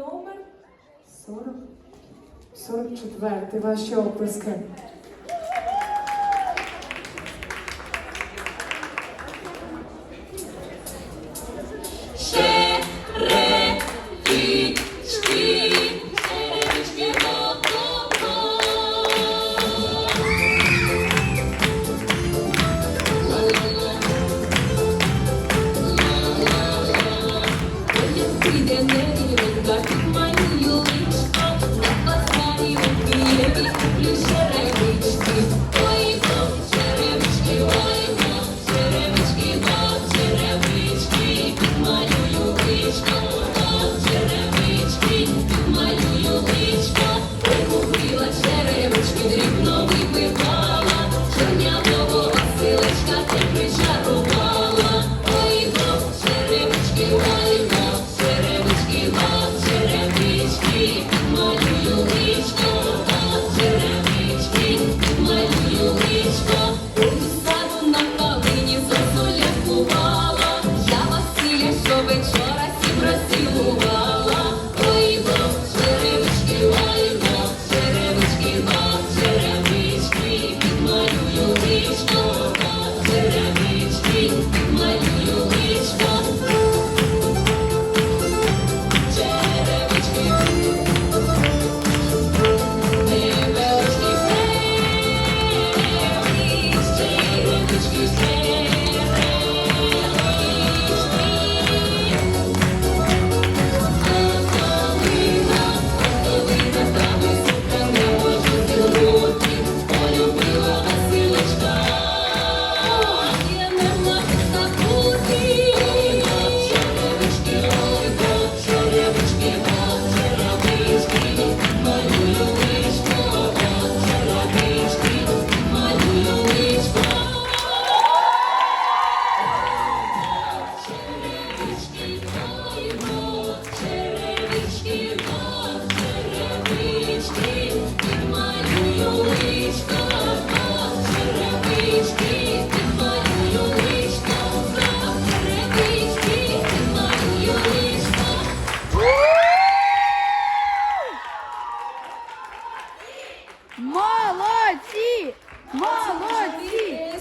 номер 40. 44. Ваші оплески. Молодці! Молодці!